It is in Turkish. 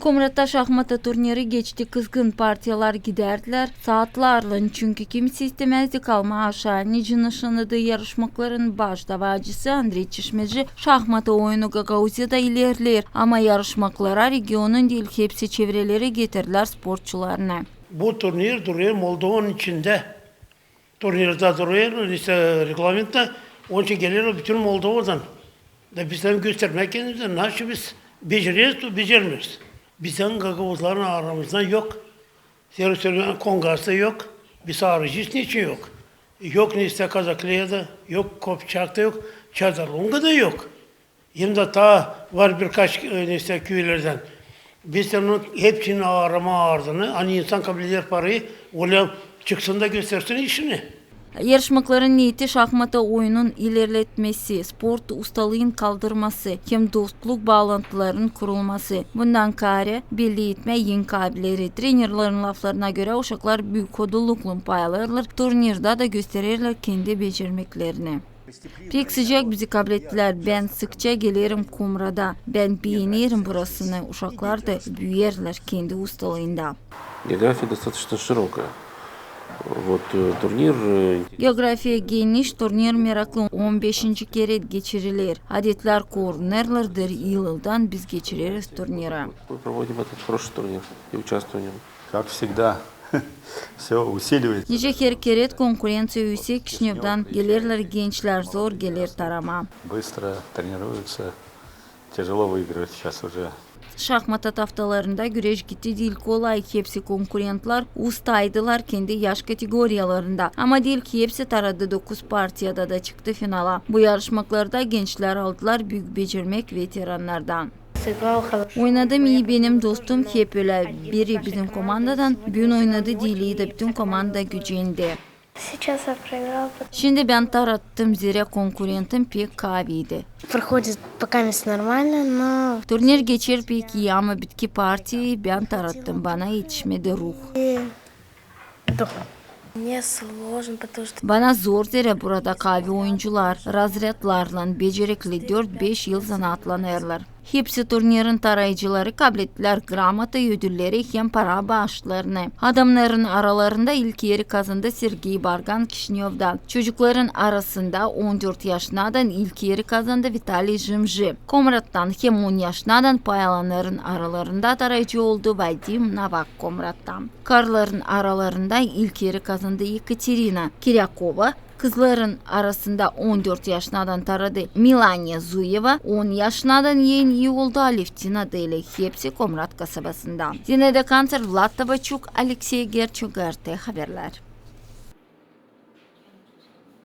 Komrat'ta şahmata turniri geçti. Kızgın partiyalar giderdiler. Saatlarla çünkü kimse istemezdi kalma aşağı. Nice nişanıdı yarışmakların baş davacısı Andrei Çişmeci şahmata oyunu Gagauziya'da ilerler. Ama yarışmaklara regionun değil hepsi çevreleri getirdiler sporçularına. Bu turnir duruyor Moldova'nın içinde. Turnirde duruyor, işte reglamenta. Onun için geliyor bütün Moldova'dan. Da bizden göstermek kendimize nasıl biz beceriyoruz, becermiyoruz. Bizden Gagavuzların aramızda yok. Söylüyorum Kongas'ta yok. Biz harici niçin yok? Yok Niste Kazaklıya'da, yok Kopçak'ta yok, Çadırlunga'da yok. De ta var birkaç Niste köylerden. Biz de onun hepsinin arama ardını, hani insan kabul eder parayı, öyle çıksın da göstersin işini Yarışmakların niyeti şahmata oyunun ilerletmesi, sport ustalığın kaldırması, hem dostluk bağlantılarının kurulması. Bundan kare belli etme yin kabilleri. Trenerlerin laflarına göre uşaklar büyük kodulukla paylarlar. Turnirde da gösterirler kendi becermeklerini. Pek sıcak bizi kabul ettiler. Ben sıkça gelirim kumrada. Ben beğenirim burasını. Uşaklar da büyürler kendi ustalığında. География достаточно широкая. Вот э, турнир э, Geografiya geniş, turnir meraklı 15. kere geçirilir. Adetler kornerlerdir. Yıldan biz geçiririz turnira. мы проводим этот хороший турнир и участвуем в нем. Как всегда, все усиливается. Nice her keret konkurensiya yüksek Kişinev'den gelirler gençler zor gelir tarama. Быстро тренируются. Тяжело выигрывать сейчас уже. Şahmat haftalarında güreş gitti değil kolay ki hepsi konkurentlar ustaydılar kendi yaş kategoriyalarında. Ama değil ki hepsi taradı 9 partiyada da çıktı finala. Bu yarışmaklarda gençler aldılar büyük becermek veteranlardan. Oynadım iyi benim dostum hep öyle. Biri bizim komandadan, gün oynadı değil de bütün komanda gücünde. Сейчас я проиграл. Şimdi ben tarattım zira konkurentim pek kaviydi. Проходит пока мест нормально, но Turnir geçer pek iyi ama bitki partiyi ben tarattım. Bana yetişmedi ruh. мне сложно, потому что Bana zor zira burada kavi oyuncular, razretlarla becerikli 4-5 yıl zanaatlanırlar. Hepsi turnirin tarayıcıları kabul ettiler gramata ödülleri hem para bağışlarını. Adamların aralarında ilk yeri kazandı Sergey Bargan Kişinyov'dan. Çocukların arasında 14 yaşından ilk yeri kazandı Vitali Jimji. Komrat'tan hem 10 yaşından payalanların aralarında tarayıcı oldu Vadim Navak Komrat'tan. Karların aralarında ilk yeri kazandı Yekaterina Kiryakova. Kızların arasında 14 yaşından taradı Milanya Zuyeva, 10 yaşından yeni iyi oldu Alevtina Deli. Hepsi Komrat kasabasından. Yine de kanser Vlad Tabachuk, Alexey Gerçogar haberler.